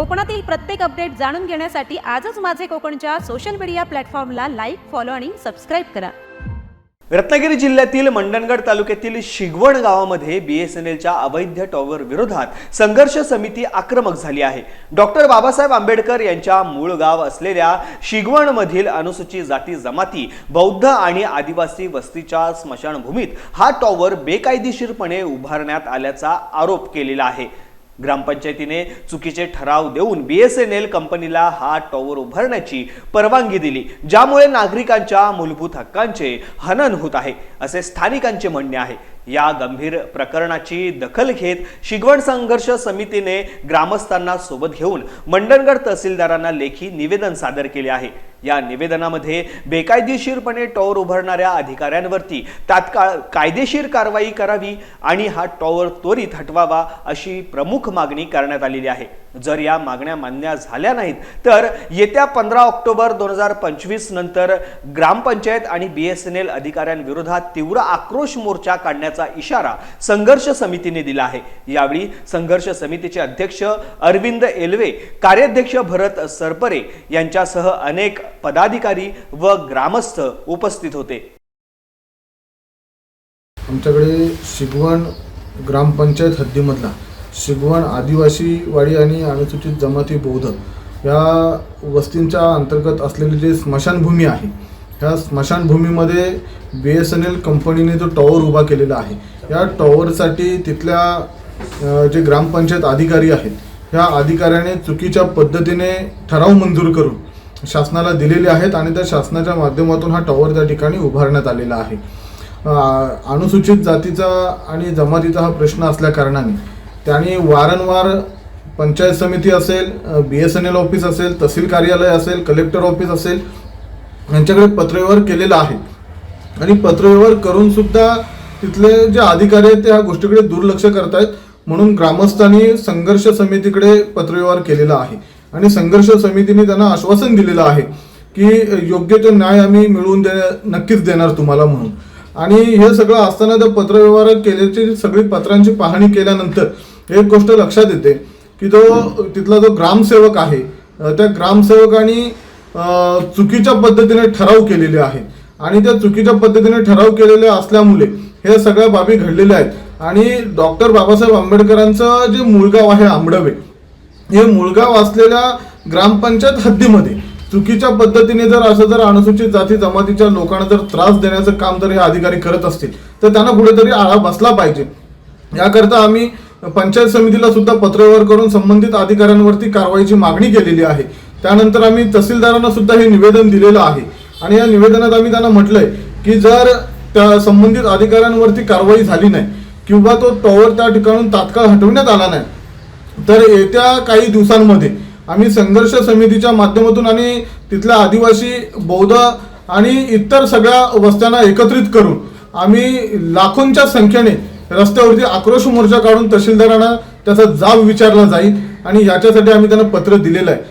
कोकणातील प्रत्येक अपडेट जाणून घेण्यासाठी आजच माझे कोकणच्या सोशल मीडिया प्लॅटफॉर्मला लाईक फॉलो आणि सबस्क्राईब करा. रत्नागिरी जिल्ह्यातील मंडणगड तालुक्यातील शिगवण गावामध्ये बीएसएनएलच्या अवैध टॉवर विरोधात संघर्ष समिती आक्रमक झाली आहे. डॉक्टर बाबासाहेब आंबेडकर यांच्या मूळ गाव असलेल्या शिगवणमधील अनुसूचित जाती जमाती बौद्ध आणि आदिवासी वस्तीच्या स्मशानभूमीत हा टॉवर बेकायदेशीरपणे उभारण्यात आल्याचा आरोप केलेला आहे. ग्रामपंचायतीने चुकीचे ठराव देऊन बीएसएनएल कंपनीला हा टॉवर उभारण्याची परवानगी दिली ज्यामुळे नागरिकांच्या मूलभूत हक्कांचे हनन होत आहे असे स्थानिकांचे म्हणणे आहे. या गंभीर प्रकरणाची दखल घेत शिगवण संघर्ष समितीने ग्रामस्थांना सोबत घेऊन मंडणगड तहसीलदारांना लेखी निवेदन सादर केले आहे. या निवेदनामध्ये बेकायदेशीरपणे टॉवर उभारणाऱ्या अधिकाऱ्यांवरती तात्काळ कायदेशीर कारवाई करावी आणि हा टॉवर त्वरित हटवावा अशी प्रमुख मागणी करण्यात आलेली आहे. जर या मागण्या मान्य झाल्या नाहीत तर येत्या पंधरा ऑक्टोबर दोन हजार पंचवीस नंतर ग्रामपंचायत आणि बी एस एन एल अधिकाऱ्यांविरोधात तीव्र आक्रोश मोर्चा काढण्याचा इशारा संघर्ष समितीने दिला आहे. यावेळी संघर्ष समितीचे अध्यक्ष अरविंद एलवे कार्याध्यक्ष भरत सरपरे यांच्यासह अनेक पदाधिकारी व ग्रामस्थ उपस्थित होते. आमच्याकडे शिगवण ग्रामपंचायत हद्दीमधला शिगवण आदिवासी वाडी आणि अनुसूचित जमाती बौद्ध या वस्तींच्या अंतर्गत असलेली जी स्मशानभूमी आहे ह्या स्मशानभूमीमध्ये बी एस एन एल कंपनीने जो टॉवर उभा केलेला आहे या टॉवरसाठी तिथल्या जे ग्रामपंचायत अधिकारी आहेत ह्या अधिकाऱ्याने चुकीच्या पद्धतीने ठराव मंजूर करून शासनाला दिलेले आहेत आणि त्या शासनाच्या माध्यमातून हा टॉवर त्या ठिकाणी उभारण्यात आलेला आहे. अनुसूचित जातीचा आणि जमातीचा हा प्रश्न असल्या कारणाने त्यांनी वारंवार पंचायत समिती असेल B S N L office असेल तहसील कार्यालय असेल कलेक्टर ऑफिस असेल यांच्याकडे पत्रव्यवहार केलेला आहे. आणि पत्रव्यवहार करून सुद्धा तिथले जे अधिकारी आहेत ते ह्या गोष्टीकडे दुर्लक्ष करतायत. म्हणून ग्रामस्थांनी संघर्ष समितीकडे पत्रव्यवहार केलेला आहे. आणि संघर्ष समितीने त्यांना आश्वासन दिलेलं आहे की योग्य तो न्याय आम्ही मिळवून दे नक्कीच देणार तुम्हाला म्हणून. आणि हे सगळं असताना त्या पत्रव्यवहार केल्याची सगळी पत्रांची पाहणी केल्यानंतर एक गोष्ट लक्षात येते की तो तिथला जो ग्रामसेवक आहे त्या ग्रामसेवकाने चुकीच्या पद्धतीने ठराव केलेले आहे आणि त्या चुकीच्या पद्धतीने ठराव केलेले असल्यामुळे हे सगळ्या बाबी घडलेल्या आहेत. आणि डॉक्टर बाबासाहेब आंबेडकरांचं जे मूळगाव आहे आंबडवे हे मुळगाव असलेल्या ग्रामपंचायत हद्दीमध्ये चुकीच्या पद्धतीने जर असं जर अनुसूचित जाती जमातीच्या लोकांना जर त्रास देण्याचं काम जर हे अधिकारी करत असतील तर त्यांना कुठेतरी आळा बसला पाहिजे. याकरता आम्ही पंचायत समितीला सुद्धा पत्रव्यवहार करून संबंधित अधिकाऱ्यांवरती कारवाईची मागणी केलेली आहे. त्यानंतर आम्ही तहसीलदारांना सुद्धा हे निवेदन दिलेलं आहे. आणि या निवेदनात आम्ही त्यांना म्हटलंय की जर त्या संबंधित अधिकाऱ्यांवरती कारवाई झाली नाही किंवा तो टॉवर त्या ठिकाणून तात्काळ हटवण्यात आला नाही तर येत्या काही दिवसांमध्ये आम्ही संघर्ष समितीच्या माध्यमातून आणि तिथल्या आदिवासी बौद्ध आणि इतर सगळ्या वस्त्यांना एकत्रित करून आम्ही लाखोंच्या संख्येने रस्त्यावरती आक्रोश मोर्चा काढून तहसीलदारांना त्याचा जाब विचारला जाईल आणि याच्यासाठी आम्ही त्यांना पत्र दिलेलं आहे.